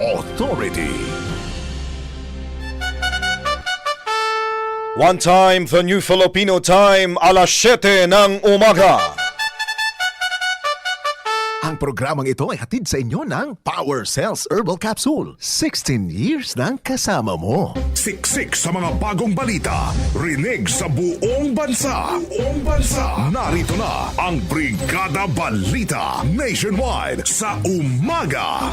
authority. One time, the New Filipino Time, alas 7 ng umaga. Ang programang ito ay hatid sa inyo ng Power Cells Herbal Capsule. 16 years ng kasama mo. Siksik sa mga bagong balita. Rinig sa buong bansa. Buong bansa. Narito na ang Brigada Balita Nationwide sa umaga.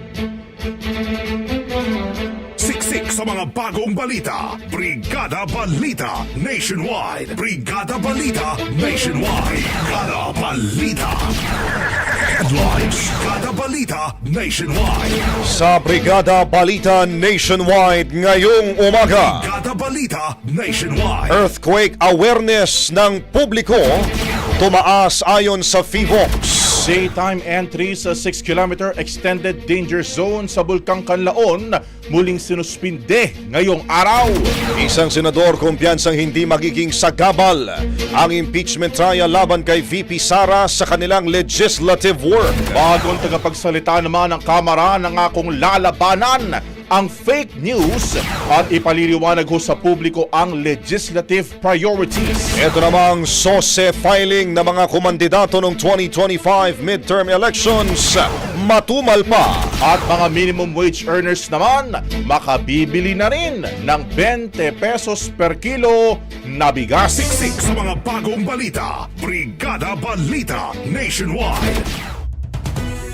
Sa mga bagong balita. Brigada Balita Nationwide. Brigada Balita Nationwide. Brigada Balita. Headlines. Brigada Balita Nationwide. Sa Brigada Balita Nationwide ngayong umaga. Brigada Balita Nationwide. Earthquake awareness ng publiko tumaas ayon sa FIVOX. Daytime entry sa 6-kilometer extended danger zone sa Bulkang Kanlaon muling sinuspinde ngayong araw. Isang senador kumpiyansang hindi magiging sagabal ang impeachment trial laban kay VP Sara sa kanilang legislative work. Bagong tagapagsalita naman ng Kamara ng akong lalabanan ang fake news at ipaliliwanag ho sa publiko ang legislative priorities. Ito namang SOSE filing ng mga kumandidato ng 2025 midterm elections matumal pa. At mga minimum wage earners naman, makabibili na rin ng 20 pesos per kilo na bigas. Siksik sa mga bagong balita. Brigada Balita Nationwide.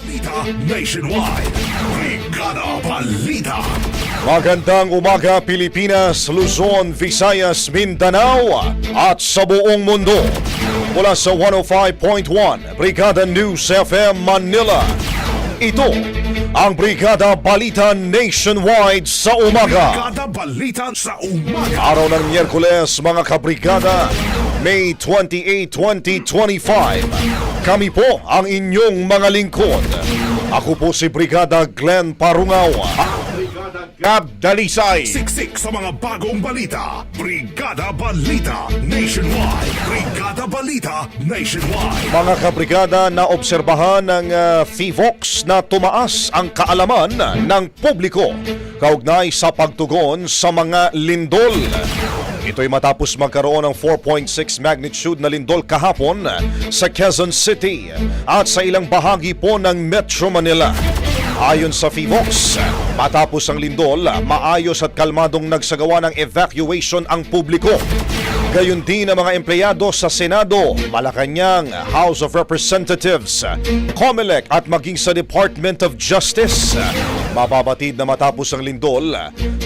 Balita Nationwide. Brigada Balita. Magandang umaga Pilipinas, Luzon, Visayas, Mindanao at sa buong mundo. Mula sa 105.1 Brigada News FM Manila. Ito ang Brigada Balita Nationwide sa umaga. Brigada Balita sa umaga. Araw ng Miyerkules mga kabrigada, May 28, 2025. Kami po ang inyong mga lingkod. Ako po si Brigada Glenn Parungaw. Gab Dalisay. Siksik sa mga bagong balita. Brigada Balita Nationwide. Brigada Balita Nationwide. Mga kabrigada na obserbahan ng uh, FIVOX na tumaas ang kaalaman ng publiko kaugnay sa pagtugon sa mga lindol. Ito'y matapos magkaroon ng 4.6 magnitude na lindol kahapon sa Quezon City at sa ilang bahagi po ng Metro Manila. Ayon sa FIVOX, matapos ang lindol, maayos at kalmadong nagsagawa ng evacuation ang publiko. Gayon din ang mga empleyado sa Senado, Malacanang, House of Representatives, COMELEC at maging sa Department of Justice. Mababatid na matapos ang lindol,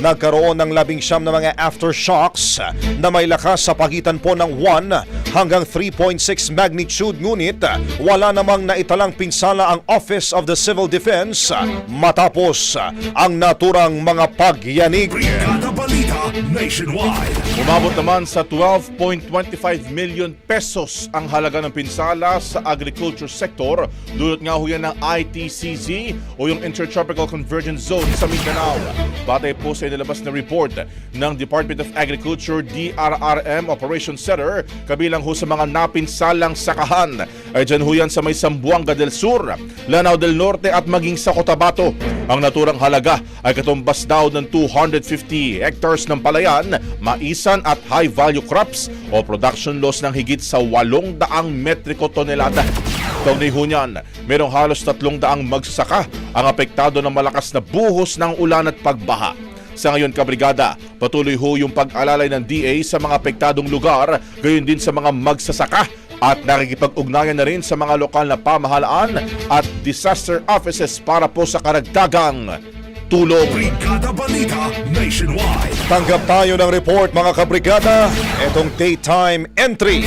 nagkaroon ng labing siyam na mga aftershocks na may lakas sa pagitan po ng 1 hanggang 3.6 magnitude ngunit wala namang naitalang pinsala ang Office of the Civil Defense matapos ang naturang mga pagyanig. Brigada Balita Nationwide. Umabot naman sa 12.25 million pesos ang halaga ng pinsala sa agriculture sector. Dulot nga ho yan ng ITCZ o yung Intertropical Convergence Zone sa Mindanao. Batay po sa inilabas na report ng Department of Agriculture DRRM Operation Center, kabilang ho sa mga napinsalang sakahan ay dyan ho yan sa may Sambuanga del Sur, Lanao del Norte at maging sa Cotabato. Ang naturang halaga ay katumbas daw ng 250 hectares ng palayan, maisan at high-value crops o production loss ng higit sa 800 metriko tonelada. Kaugnay ho niyan, merong halos 300 magsasaka ang apektado ng malakas na buhos ng ulan at pagbaha. Sa ngayon, kabrigada, patuloy ho yung pag-alalay ng DA sa mga apektadong lugar, gayon din sa mga magsasaka at nakikipag-ugnayan na rin sa mga lokal na pamahalaan at disaster offices para po sa karagdagang tulong. Brigada Balita Nationwide. Tanggap tayo ng report mga kabrigada. Itong daytime entry.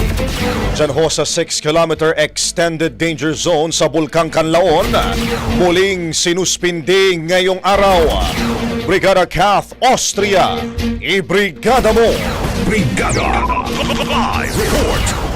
Diyan ho sa 6-kilometer extended danger zone sa Bulkang Kanlaon. Muling sinuspindi ngayong araw. Brigada Kath Austria. Ibrigada mo. Brigada Live Report.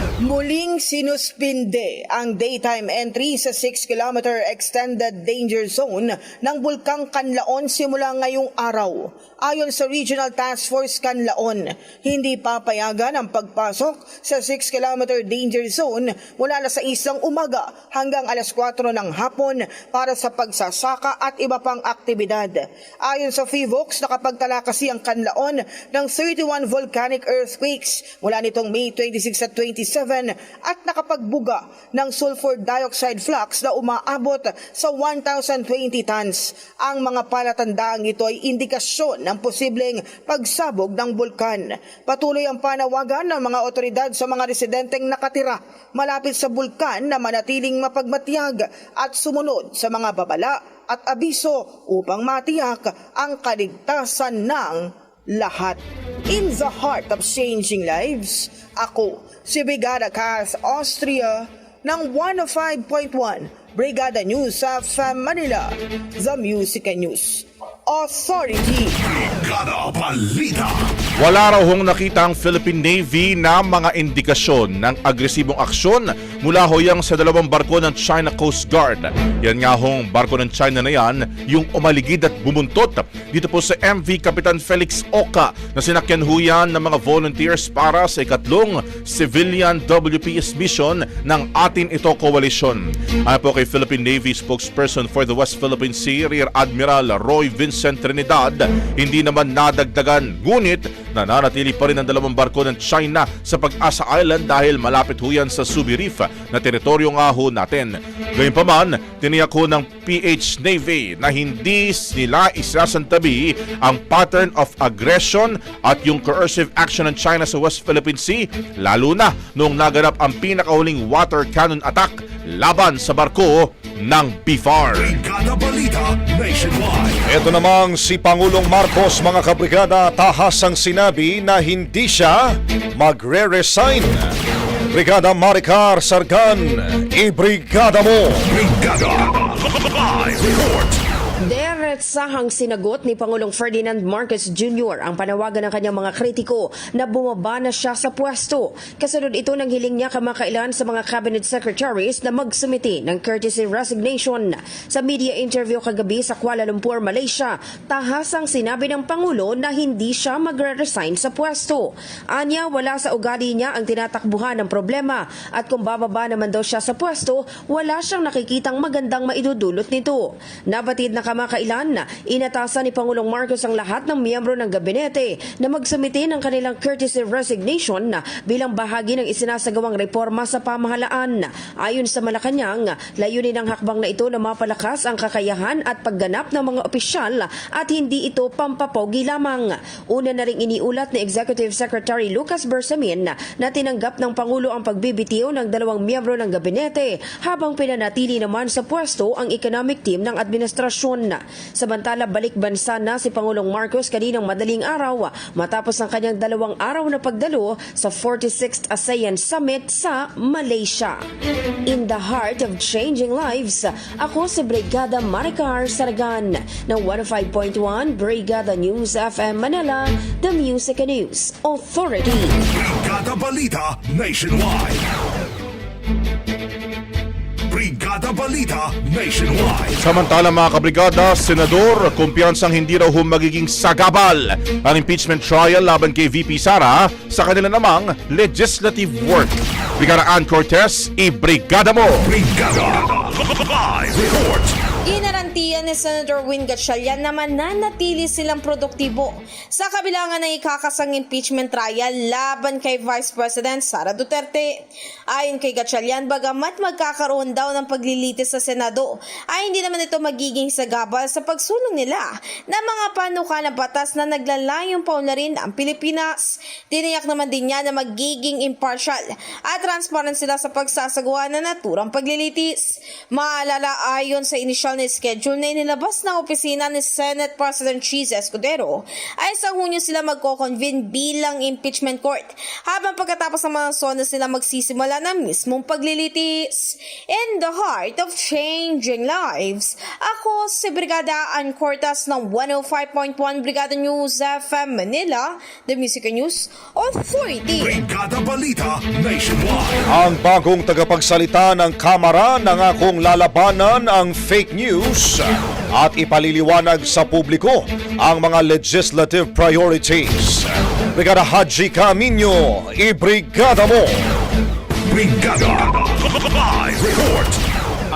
Sinuspinde ang daytime entry sa 6-kilometer extended danger zone ng Bulkang Kanlaon simula ngayong araw. Ayon sa Regional Task Force Kanlaon, hindi papayagan ang pagpasok sa 6-kilometer danger zone mula alas 6 ng umaga hanggang alas 4 ng hapon para sa pagsasaka at iba pang aktibidad. Ayon sa FIVOX, nakapagtala kasi ang Kanlaon ng 31 volcanic earthquakes mula nitong May 26 at 27 at nakapagbuga ng sulfur dioxide flux na umaabot sa 1,020 tons. Ang mga palatandaang ito ay indikasyon ng posibleng pagsabog ng bulkan. Patuloy ang panawagan ng mga otoridad sa mga residenteng nakatira malapit sa bulkan na manatiling mapagmatiyag at sumunod sa mga babala at abiso upang matiyak ang kaligtasan ng lahat. In the heart of changing lives, ako si Brigada Cas Austria ng 105.1 Brigada News sa Manila, The Music News Authority. Brigada Balita. Wala raw hong nakita ang Philippine Navy na mga indikasyon ng agresibong aksyon mula hoyang sa dalawang barko ng China Coast Guard. Yan nga hong barko ng China na yan, yung umaligid at bumuntot dito po sa MV Kapitan Felix Oka na sinakyan huyan ng mga volunteers para sa ikatlong civilian WPS mission ng atin ito coalition. Ayon po kay Philippine Navy spokesperson for the West Philippine Sea, Rear Admiral Roy Vincent Trinidad, hindi naman nadagdagan. Ngunit nananatili pa rin ang dalawang barko ng China sa Pag-asa Island dahil malapit ho yan sa Subi Reef na teritoryo nga ho natin. Gayunpaman, tiniyak ho ng PH Navy na hindi nila isasantabi ang pattern of aggression at yung coercive action ng China sa West Philippine Sea, lalo na noong naganap ang pinakahuling water cannon attack laban sa barko ng BFAR. Ito namang si Pangulong Marcos mga kabrigada tahas ang sinabi na hindi siya magre-resign. Brigada Maricar Sargan, ibrigada mo! Brigada Live Report. Diretsahang sinagot ni Pangulong Ferdinand Marcos Jr. ang panawagan ng kanyang mga kritiko na bumaba na siya sa pwesto. Kasunod ito ng hiling niya kamakailan sa mga cabinet secretaries na magsumiti ng courtesy resignation. Sa media interview kagabi sa Kuala Lumpur, Malaysia, tahasang sinabi ng Pangulo na hindi siya magre-resign sa pwesto. Anya, wala sa ugali niya ang tinatakbuhan ng problema at kung bababa naman daw siya sa pwesto, wala siyang nakikitang magandang maidudulot nito. Nabatid na kamakailan kamakailan, inatasan ni Pangulong Marcos ang lahat ng miyembro ng gabinete na magsumite ng kanilang courtesy resignation bilang bahagi ng isinasagawang reforma sa pamahalaan. Ayon sa Malacanang, layunin ng hakbang na ito na mapalakas ang kakayahan at pagganap ng mga opisyal at hindi ito pampapogi lamang. Una na rin iniulat ni Executive Secretary Lucas Bersamin na tinanggap ng Pangulo ang pagbibitiw ng dalawang miyembro ng gabinete habang pinanatili naman sa pwesto ang economic team ng administrasyon. Samantala balik bansa na si Pangulong Marcos kaninang madaling araw matapos ang kanyang dalawang araw na pagdalo sa 46th ASEAN Summit sa Malaysia. In the heart of changing lives, ako si Brigada Maricar Saragan ng 105.1 Brigada News FM Manila, The Music and News Authority. Brigada Balita Nationwide. Brigada Balita Nationwide. Samantala mga kabrigada, Senador, kumpiyansang hindi raw hum magiging sagabal ang impeachment trial laban kay VP Sara sa kanila namang legislative work. Brigada Ann Cortez, i-brigada mo! Brigada Live Report. Ginarantiya ni Senator Win Gatchalian na mananatili silang produktibo sa kabilangan ng ikakasang impeachment trial laban kay Vice President Sara Duterte. Ayon kay Gatchalian, bagamat magkakaroon daw ng paglilitis sa Senado, ay hindi naman ito magiging sagabal sa pagsulong nila ng mga panukalang batas na naglalayong paunlarin ang Pilipinas. Tiniyak naman din niya na magiging impartial at transparent sila sa pagsasagawa ng naturang paglilitis. Maalala ayon sa inisyal na schedule na inilabas ng opisina ni Senate President Cheese Escudero ay sa Hunyo sila magko-convene bilang impeachment court habang pagkatapos ng mga zona sila magsisimula ng mismong paglilitis. In the heart of changing lives, ako si Brigada Ann Cortas ng 105.1 Brigada News FM Manila, The Music News Authority. Brigada Balita Nationwide. Ang bagong tagapagsalita ng Kamara nangakong lalabanan ang fake news at ipaliliwanag sa publiko ang mga legislative priorities. Brigada Haji Camino, ibrigada mo! Brigada Live Report.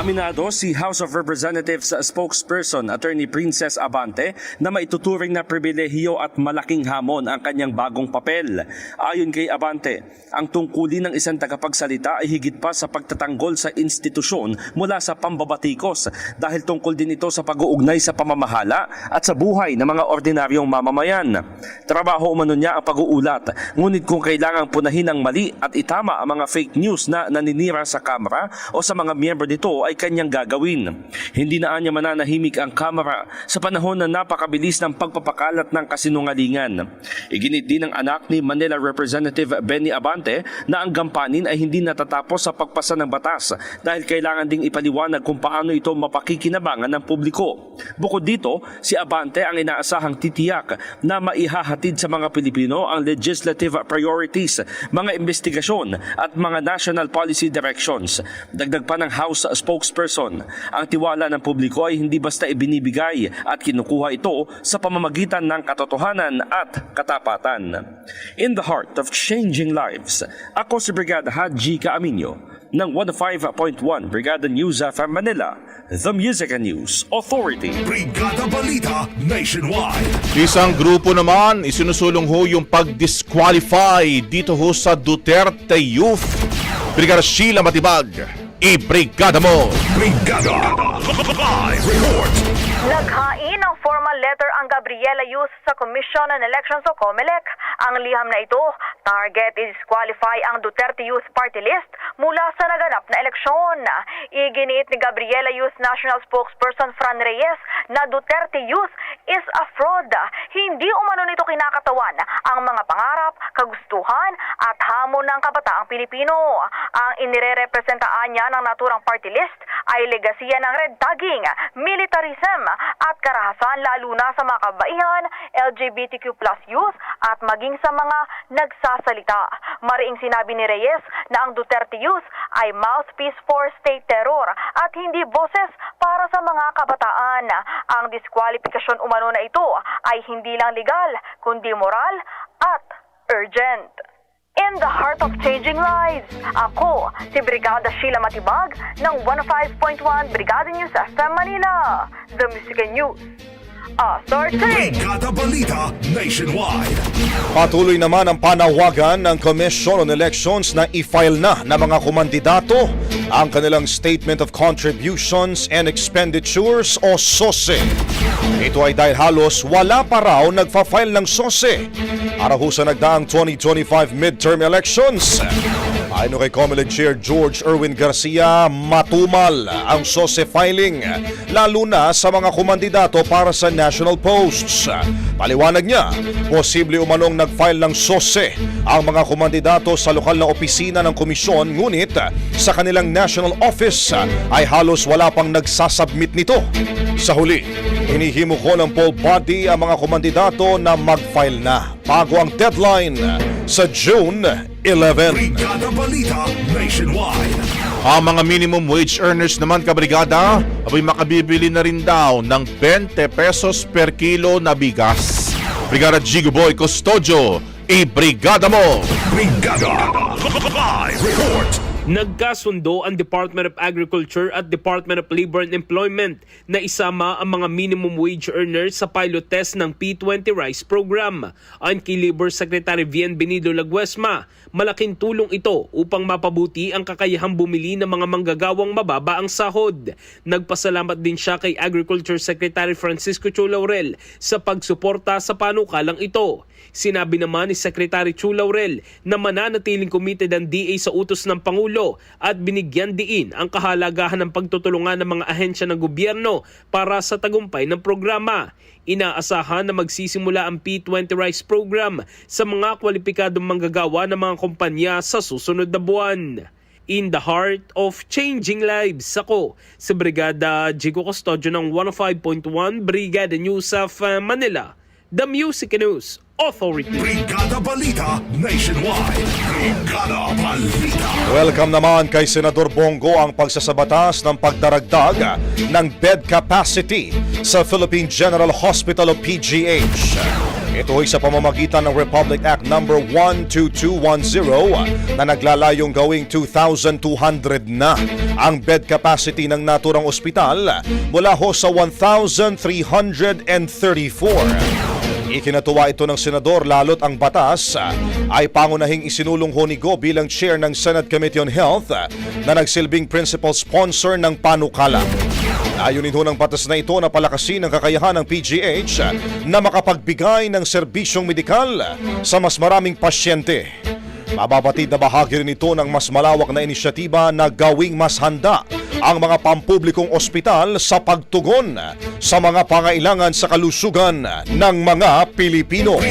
Aminado si House of Representatives spokesperson Attorney Princess Abante na maituturing na pribilehiyo at malaking hamon ang kanyang bagong papel. Ayon kay Abante, ang tungkulin ng isang tagapagsalita ay higit pa sa pagtatanggol sa institusyon mula sa pambabatikos dahil tungkol din ito sa pag-uugnay sa pamamahala at sa buhay ng mga ordinaryong mamamayan. Trabaho umano niya ang pag-uulat, ngunit kung kailangang punahin ang mali at itama ang mga fake news na naninira sa Kamara o sa mga miyembro nito ay kanyang gagawin. Hindi na anya mananahimik ang Kamara sa panahon na napakabilis ng pagpapakalat ng kasinungalingan. Iginit din ng anak ni Manila Representative Benny Abante na ang gampanin ay hindi natatapos sa pagpasa ng batas dahil kailangan ding ipaliwanag kung paano ito mapakikinabangan ng publiko. Bukod dito, si Abante ang inaasahang titiyak na maihahatid sa mga Pilipino ang legislative priorities, mga investigasyon at mga national policy directions. Dagdag pa ng House spokesperson, ang tiwala ng publiko ay hindi basta ibinibigay at kinukuha ito sa pamamagitan ng katotohanan at katapatan. In the heart of changing lives, ako si Brigada Haji Kaaminyo ng 105.1 Brigada News FM Manila, The Music and News Authority. Brigada Balita Nationwide. Isang grupo naman, isinusulong ho yung pag-disqualify dito ho sa Duterte Youth. Brigada Sheila Matibag, i-brigada mo! Brigada Live Report. Naghain ng formal letter ang Gabriela Yus sa Commission on Elections o COMELEC. Ang liham na ito, target is disqualify ang Duterte Youth Party List mula sa naganap na eleksyon. Iginiit ni Gabriela Yus National Spokesperson Fran Reyes na Duterte Youth is a fraud. Hindi umano nito kinakatawan ang mga pangarap, kagustuhan at hamon ng kabataang Pilipino. Ang inirerepresentaan niya ng naturang party list ay legasiya ng red tagging, militarism at karahasan lalo na sa mga kabaihan, LGBTQ plus youth at maging sa mga nagsasalita. Mariing sinabi ni Reyes na ang Duterte Youth ay mouthpiece for state terror at hindi boses para sa mga kabataan. Ang disqualification umano na ito ay hindi lang legal kundi moral at urgent. In the heart of changing lives, ako si Brigada Sheila Matibag ng 105.1 Brigada News FM Manila, The Music and News Authority. Brigada Balita Nationwide. Patuloy naman ang panawagan ng Commission on Elections na i-file na ng mga kumandidato ang kanilang Statement of Contributions and Expenditures o SOSE. Ito ay dahil halos wala pa raw nagfa-file ng SOSE para ho sa nagdaang 2025 midterm elections. Ayon kay Comelec Chair George Erwin Garcia, matumal ang SOSE filing, lalo na sa mga kumandidato para sa national posts. Paliwanag niya, posible umanong nag-file ng SOSE ang mga kumandidato sa lokal na opisina ng komisyon ngunit sa kanilang national office ay halos wala pang nagsasubmit nito. Sa huli, hinihimo ko ng poll body ang mga kumandidato na mag-file na bago ang deadline sa June 11. Brigada Balita Nationwide. Ang mga minimum wage earners naman kabrigada, abay makabibili na rin daw ng 20 pesos per kilo na bigas. Brigada Jigo Boy Custodio, i-brigada mo! Brigada. Live report. Nagkasundo ang Department of Agriculture at Department of Labor and Employment na isama ang mga minimum wage earners sa pilot test ng P20 Rice Program. Ayon kay Labor Secretary Vian Benido Laguesma, malaking tulong ito upang mapabuti ang kakayahang bumili ng mga manggagawang mababa ang sahod. Nagpasalamat din siya kay Agriculture Secretary Francisco Chu Laurel sa pagsuporta sa panukalang ito. Sinabi naman ni Secretary Chu Laurel na mananatiling committed ang DA sa utos ng Pangulo at binigyan diin ang kahalagahan ng pagtutulungan ng mga ahensya ng gobyerno para sa tagumpay ng programa. Inaasahan na magsisimula ang P20 Rice Program sa mga kwalipikadong manggagawa ng mga kumpanya sa susunod na buwan. In the heart of changing lives, ako sa Brigada Jigo Custodio ng 105.1 Brigada News of uh, Manila, The Music News Authority. Brigada Balita Nationwide. Brigada Balita. Welcome naman kay Senador Bongo ang pagsasabatas ng pagdaragdag ng bed capacity sa Philippine General Hospital o PGH. Ito ay sa pamamagitan ng Republic Act No. 12210 na naglalayong gawing 2,200 na ang bed capacity ng naturang ospital mula ho sa 1,334. Ikinatuwa ito ng senador lalot ang batas ay pangunahing isinulong ho ni Go bilang chair ng Senate Committee on Health na nagsilbing principal sponsor ng panukala. Ayunin ho ng batas na ito na palakasin ang kakayahan ng PGH na makapagbigay ng serbisyong medikal sa mas maraming pasyente. Mababatid na bahagi rin ito ng mas malawak na inisyatiba na gawing mas handa ang mga pampublikong ospital sa pagtugon sa mga pangailangan sa kalusugan ng mga Pilipino.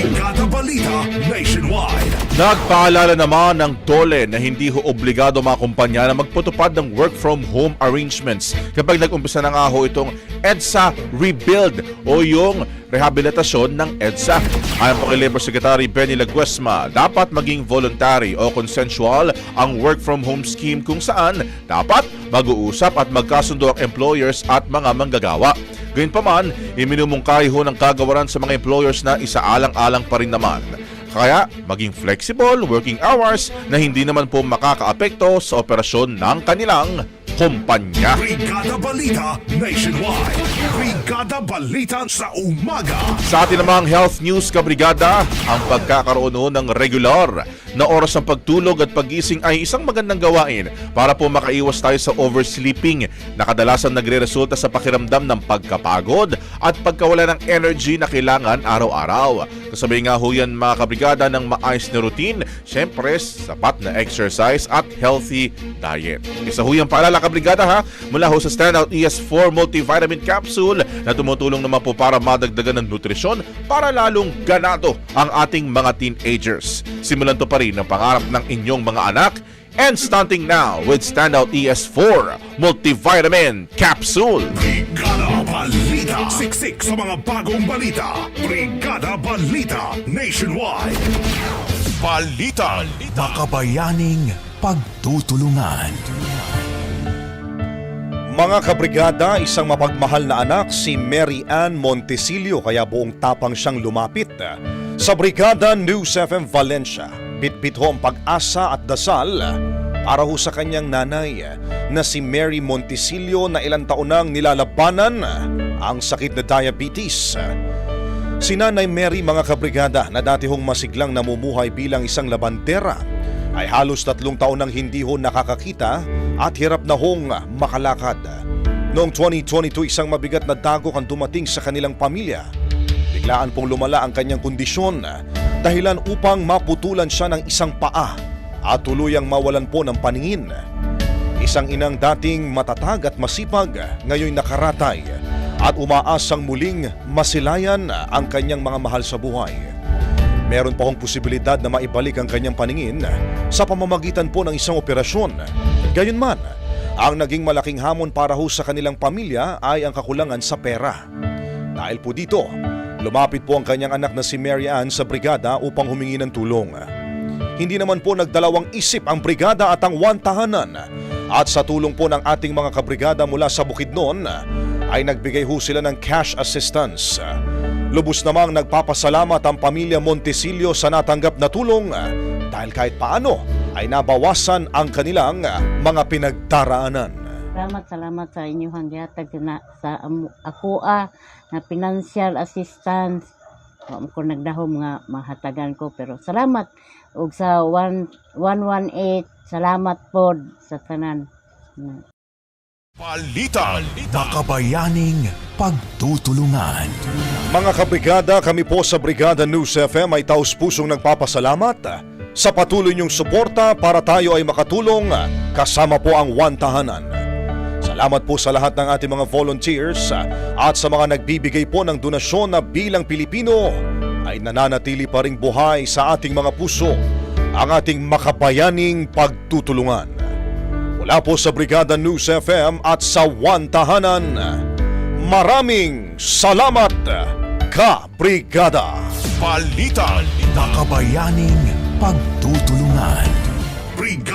Balita Nationwide. Nagpaalala naman ng DOLE na hindi ho obligado mga kumpanya na magputupad ng work from home arrangements kapag nag-umpisa na nga ho itong EDSA Rebuild o yung rehabilitasyon ng EDSA. Ayon po kay Labor Secretary Benny Laguesma, dapat maging voluntary o consensual ang work from home scheme kung saan dapat mag-uusap at magkasundo ang employers at mga manggagawa. Gayunpaman, iminumungkahi ho ng kagawaran sa mga employers na isaalang-alang pa rin naman kaya maging flexible working hours na hindi naman po makakaapekto sa operasyon ng kanilang kumpanya. Brigada Balita Nationwide. Brigada Balita sa umaga. Sa atin namang health news kabrigada, ang pagkakaroon ng regular na oras ng pagtulog at pagising ay isang magandang gawain para po makaiwas tayo sa oversleeping na kadalasan nagre-resulta sa pakiramdam ng pagkapagod at pagkawala ng energy na kailangan araw-araw. Kasabay nga ho yan mga kabrigada ng maayos na routine, syempre sapat na exercise at healthy diet. Isa ho yung paalala kabrigada ha, mula ho sa Standout ES4 Multivitamin Capsule na tumutulong naman po para madagdagan ng nutrisyon para lalong ganado ang ating mga teenagers. Simulan to pa rin ang pangarap ng inyong mga anak and stunting now with Standout ES4 Multivitamin Capsule. Brigada Balita. Siksik sa mga bagong balita. Brigada Balita Nationwide. Balita. Makabayaning pagtutulungan. Mga kabrigada, isang mapagmahal na anak si Mary Ann Montesilio kaya buong tapang siyang lumapit sa Brigada News FM Valencia. Bitbit ho ang pag-asa at dasal para ho sa kanyang nanay na si Mary Montesilio na ilang taon nang nilalabanan ang sakit na diabetes. Si Nanay Mary mga kabrigada na dati hong masiglang namumuhay bilang isang labandera ay halos tatlong taon nang hindi ho nakakakita at hirap na hong makalakad. Noong 2022 isang mabigat na dagok ang dumating sa kanilang pamilya. Biglaan pong lumala ang kanyang kondisyon dahilan upang maputulan siya ng isang paa at tuluyang mawalan po ng paningin. Isang inang dating matatag at masipag ngayon nakaratay at umaasang muling masilayan ang kanyang mga mahal sa buhay. Meron pa hong posibilidad na maibalik ang kanyang paningin sa pamamagitan po ng isang operasyon. Gayunman, ang naging malaking hamon para ho sa kanilang pamilya ay ang kakulangan sa pera. Dahil po dito, lumapit po ang kanyang anak na si Mary Ann sa brigada upang humingi ng tulong. Hindi naman po nagdalawang isip ang brigada at ang one tahanan. At sa tulong po ng ating mga kabrigada mula sa Bukidnon, ay nagbigay ho sila ng cash assistance. Lubos namang nagpapasalamat ang pamilya Montesilio sa natanggap na tulong dahil kahit paano ay nabawasan ang kanilang mga pinagdaraanan. Salamat, salamat sa inyong gihatag na sa amo- ako ah, na financial assistance. Mo ko nagdahom nga mahatagan ko pero salamat ug sa 1 118 salamat pod sa tanan. Balita. Makabayaning pagtutulungan. Mga kabrigada, kami po sa Brigada News FM ay taus pusong nagpapasalamat sa patuloy niyong suporta para tayo ay makatulong kasama po ang One Tahanan. Salamat po sa lahat ng ating mga volunteers at sa mga nagbibigay po ng donasyon na bilang Pilipino ay nananatili pa ring buhay sa ating mga puso ang ating makabayaning pagtutulungan. Mula po sa Brigada News FM at sa One Tahanan, maraming salamat, Ka-Brigada! Balita. Makabayaning pagtutulungan.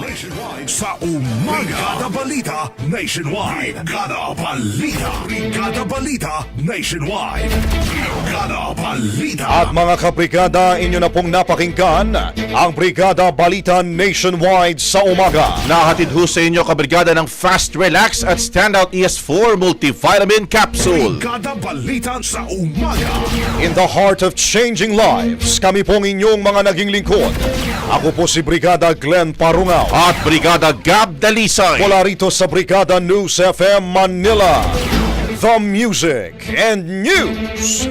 Nationwide sa umaga. Brigada Balita Nationwide. Brigada Balita. Brigada Balita Nationwide. Brigada Balita. At mga kabrigada, inyo na pong napakinggan ang Brigada Balita Nationwide sa umaga. Nahatid ho sa inyo kabrigada ng Fast Relax at Standout ES4 Multivitamin Capsule. Brigada Balita sa umaga. In the heart of changing lives, kami pong inyong mga naging lingkod. Ako po si Brigada Glenn Parungaw. At Brigada Gab Dalisay. Mula rito sa Brigada News FM Manila. The Music and News